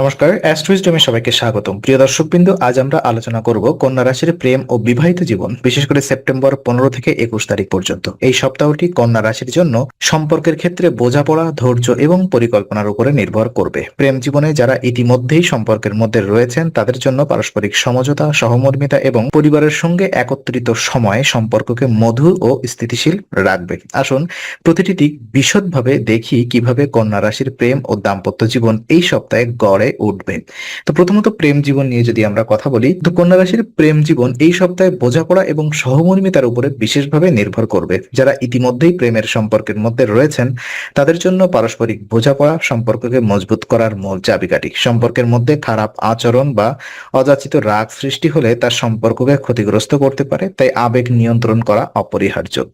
নমস্কার অ্যাস্ট্রোইজডমে সবাইকে স্বাগতম। প্রিয় দর্শকবৃন্দ, আজ আমরা আলোচনা করব কন্যা রাশির প্রেম ও বিবাহিত জীবন, বিশেষ করে সেপ্টেম্বর পনেরো থেকে একুশ তারিখ পর্যন্ত। এই সপ্তাহটি কন্যা রাশির জন্য সম্পর্কের ক্ষেত্রে বোঝাপড়া, ধৈর্য এবং পরিকল্পনার উপরে নির্ভর করবে। প্রেম জীবনে যারা ইতিমধ্যেই সম্পর্কের মধ্যে রয়েছেন, তাদের জন্য পারস্পরিক সমঝোতা, সহমর্মিতা এবং পরিবারের সঙ্গে একত্রিত সময় সম্পর্ককে মধুর ও স্থিতিশীল রাখবে। আসুন, প্রতিটি দিক বিশদভাবে দেখি কীভাবে কন্যা রাশির প্রেম ও দাম্পত্য জীবন এই সপ্তাহে গড়ে উঠবে। তো প্রথমত প্রেম জীবন নিয়ে যদি আমরা কথা বলি, তো কন্যা রাশির প্রেম জীবন এই সপ্তাহে বোঝাপড়া এবং সহমর্মিতার উপরে বিশেষভাবে নির্ভর করবে। যারা ইতিমধ্যেই প্রেমের সম্পর্কের মধ্যে রয়েছেন, তাদের জন্য পারস্পরিক বোঝাপড়া সম্পর্ককে মজবুত করার মূল চাবিকাঠি। সম্পর্কের মধ্যে খারাপ আচরণ বা অযাচিত রাগ সৃষ্টি হলে তার সম্পর্ককে ক্ষতিগ্রস্ত করতে পারে, তাই আবেগ নিয়ন্ত্রণ করা অপরিহার্য।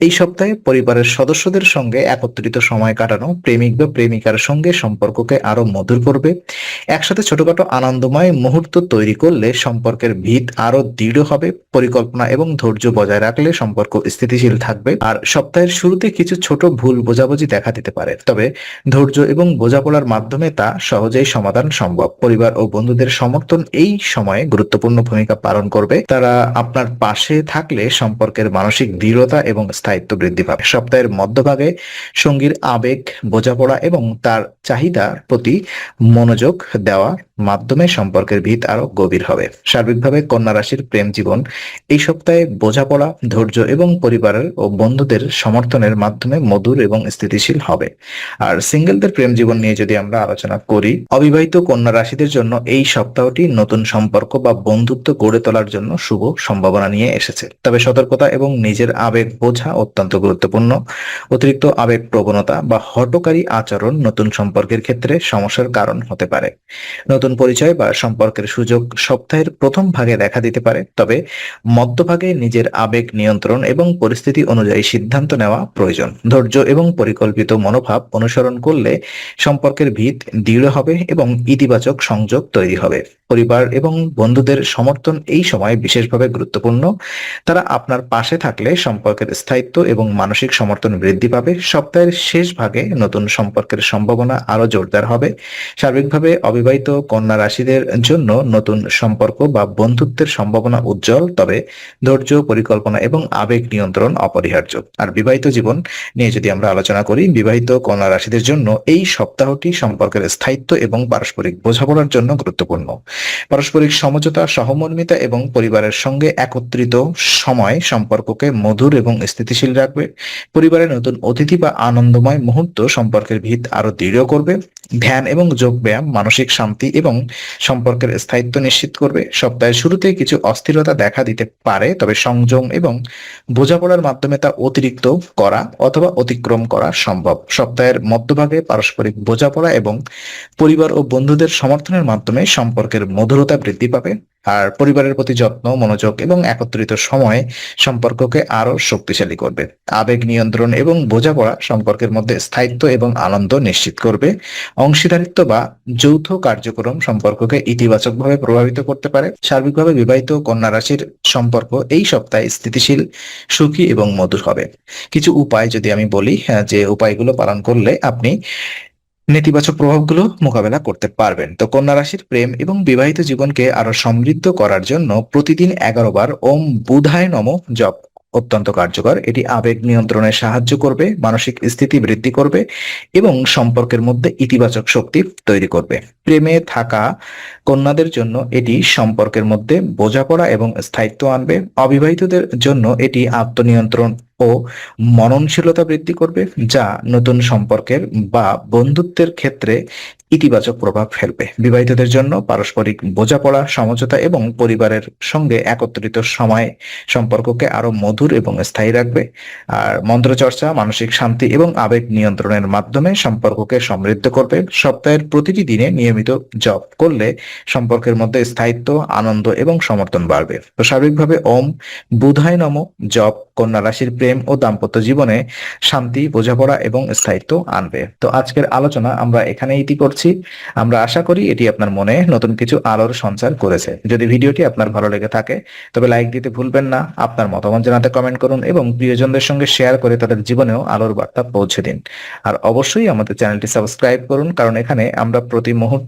এই সপ্তাহে পরিবারের সদস্যদের সঙ্গে একত্রিত সময় কাটানো প্রেমিক বা প্রেমিকার সঙ্গে সম্পর্ককে আরও মধুর করবে। একসাথে ছোটখাটো আনন্দময় মুহূর্ত তৈরি করলে সম্পর্কের ভিত আরও দৃঢ় হবে, পরিকল্পনা এবং ধৈর্য বজায় রাখলে সম্পর্ক স্থিতিশীল থাকবে আর সপ্তাহের শুরুতে কিছু ছোট ভুল বোঝাবুঝি দেখা দিতে পারে। তবে ধৈর্য এবং বোঝাপড়ার মাধ্যমে তা সহজেই সমাধান সম্ভব। পরিবার ও বন্ধুদের সমর্থন এই সময়ে গুরুত্বপূর্ণ ভূমিকা পালন করবে। তারা আপনার পাশে থাকলে সম্পর্কের মানসিক দৃঢ়তা এবং স্থায়িত্ব বৃদ্ধি পাবে। সপ্তাহের মধ্যভাগে সঙ্গীর আবেগ, বোঝাপড়া এবং তার চাহিদার প্রতি মনোযোগ দেওয়া মাধ্যমে সম্পর্কের ভিত আরও গভীর হবে। সার্বিকভাবে কন্যা রাশির প্রেম জীবন এই সপ্তাহে বোঝাপড়া, ধৈর্য এবং পরিবারের ও বন্ধুদের সমর্থনের মাধ্যমে মধুর এবং স্থিতিশীল হবে। আর সিঙ্গেলদের প্রেম জীবন নিয়ে যদি আমরা আলোচনা করি, অবিবাহিত কন্যা রাশিদের জন্য এই সপ্তাহটি নতুন সম্পর্ক বা বন্ধুত্ব গড়ে তোলার জন্য শুভ সম্ভাবনা নিয়ে এসেছে। তবে সতর্কতা এবং নিজের আবেগ বোঝা অত্যন্ত গুরুত্বপূর্ণ। অতিরিক্ত আবেগ প্রবণতা বা হটকারী আচরণ নতুন সম্পর্কের ক্ষেত্রে সমস্যার কারণ হতে পারে। নতুন পরিচয় বা সম্পর্কের সুযোগ সপ্তাহের প্রথম ভাগে দেখা দিতে পারে, তবে মধ্যভাগে নিজের আবেগ নিয়ন্ত্রণ এবং পরিস্থিতি অনুযায়ী সিদ্ধান্ত নেওয়া প্রয়োজন। ধৈর্য এবং পরিকল্পিত মনোভাব অনুসরণ করলে সম্পর্কের ভিত দৃঢ় হবে এবং ইতিবাচক সংযোগ তৈরি হবে। পরিবার এবং বন্ধুদের সমর্থন এই সময় বিশেষভাবে গুরুত্বপূর্ণ। তারা আপনার পাশে থাকলে সম্পর্কের স্থায়িত্ব এবং মানসিক সমর্থন বৃদ্ধি পাবে। সপ্তাহের শেষ ভাগে নতুন সম্পর্কের সম্ভাবনা আরও জোরদার হবে। সার্বিকভাবে অবিবাহিত কন্যা রাশিদের জন্য নতুন সম্পর্ক বা বন্ধুত্বের সম্ভাবনা উজ্জ্বল, তবে ধৈর্য, পরিকল্পনা এবং আবেগ নিয়ন্ত্রণ অপরিহার্য। আর বিবাহিত জীবন নিয়ে যদি আমরা আলোচনা করি, বিবাহিত কন্যা রাশিদের জন্য এই সপ্তাহটি সম্পর্কের স্থায়িত্ব এবং পারস্পরিক বোঝাপড়ার জন্য গুরুত্বপূর্ণ। পারস্পরিক সমঝোতা, সহমর্মিতা এবং পরিবারের সঙ্গে একত্রিত সময় সম্পর্ককে মধুর এবং স্থিতিশীল রাখবে। পরিবারের নতুন অতিথি বা আনন্দময় মুহূর্ত সম্পর্কের ভিত আরও দৃঢ় করবে। ধ্যান এবং যোগ ব্যায়াম, মানসিক শান্তি এবং সম্পর্কের স্থায়িত্ব নিশ্চিত করবে। সপ্তাহের শুরুতে কিছু অস্থিরতা দেখা দিতে পারে, তবে সংযম এবং বোঝাপড়ার মাধ্যমে তা অতিরিক্ত করা অথবা অতিক্রম করা সম্ভব। সপ্তাহের মধ্যভাগে পারস্পরিক বোঝাপড়া এবং পরিবার ও বন্ধুদের সমর্থনের মাধ্যমে সম্পর্কের মধুরতা বৃদ্ধি পাবে। আর পরিবারের প্রতি যত্ন মনোযোগ এবং একত্রিত সময় সম্পর্ককে আরও শক্তিশালী করবে। আবেগ নিয়ন্ত্রণ এবং বোঝাপড়া সম্পর্কের মধ্যে স্থায়িত্ব এবং আনন্দ নিশ্চিত করবে। অংশীদারিত্ব বা যৌথ কার্যক্রম সম্পর্ককে ইতিবাচকভাবে প্রভাবিত করতে পারে। সার্বিকভাবে বিবাহিত কন্যা রাশির সম্পর্ক এই সপ্তাহে স্থিতিশীল সুখী এবং মধুর হবে। কিছু উপায় যদি আমি বলি হ্যাঁ, যে উপায়গুলো পালন করলে আপনি নেতিবাচক প্রভাবগুলো মোকাবেলা করতে পারবেন। তো কন্যা রাশির প্রেম এবং বিবাহিত জীবনকে আরও সমৃদ্ধ করার জন্য প্রতিদিন এগারো বার ওম বুধায় নম জপ অত্যন্ত কার্যকর। এটি আবেগ নিয়ন্ত্রণে সাহায্য করবে, মানসিক স্থিতি বৃদ্ধি করবে এবং সম্পর্কের মধ্যে ইতিবাচক শক্তি তৈরি করবে। প্রেমে থাকা কন্যাদের জন্য এটি সম্পর্কের মধ্যে বোঝাপড়া এবং স্থায়িত্ব আনবে। অবিবাহিতদের জন্য এটি আত্মনিয়ন্ত্রণ ও মননশীলতা বৃদ্ধি করবে, যা নতুন সম্পর্কের বা বন্ধুত্বের ক্ষেত্রে ইতিবাচক প্রভাব ফেলবে। বিবাহিতদের জন্য পারস্পরিক বোঝাপড়া, সমঝোতা এবং পরিবারের সঙ্গে একত্রিত সময় সম্পর্ককে আরও মধুর এবং স্থায়ী রাখবে। আর মন্ত্রচর্চা, মানসিক শান্তি এবং আবেগ নিয়ন্ত্রণের মাধ্যমে সম্পর্ককে সমৃদ্ধ করবে। সপ্তাহের প্রতিটি দিনে নিয়মিত জপ করলে সম্পর্কের মধ্যে স্থায়িত্ব, আনন্দ এবং সমর্থন বাড়বে। তো স্বাভাবিকভাবে ওম, বুধায় নম, জপ, কন্যা রাশির প্রেম ও দাম্পত্য জীবনে শান্তি, বোঝাপড়া এবং স্থায়িত্ব আনবে। তো আজকের আলোচনা আমরা এখানে ইতি করছি। আমরা আশা করি এটি আপনার মনে নতুন কিছু আলোর সঞ্চার করেছে। যদি ভিডিওটি আপনার ভালো লেগে থাকে, তবে লাইক দিতে ভুলবেন না, আপনার মতামত জানাতে কমেন্ট করুন এবং প্রিয়জনদের সঙ্গে শেয়ার করে তাদের জীবনেও আলোর বার্তা পৌঁছে দিন। আর অবশ্যই আমাদের চ্যানেলটি সাবস্ক্রাইব করুন, কারণ এখানে আমরা প্রতি মুহূর্তে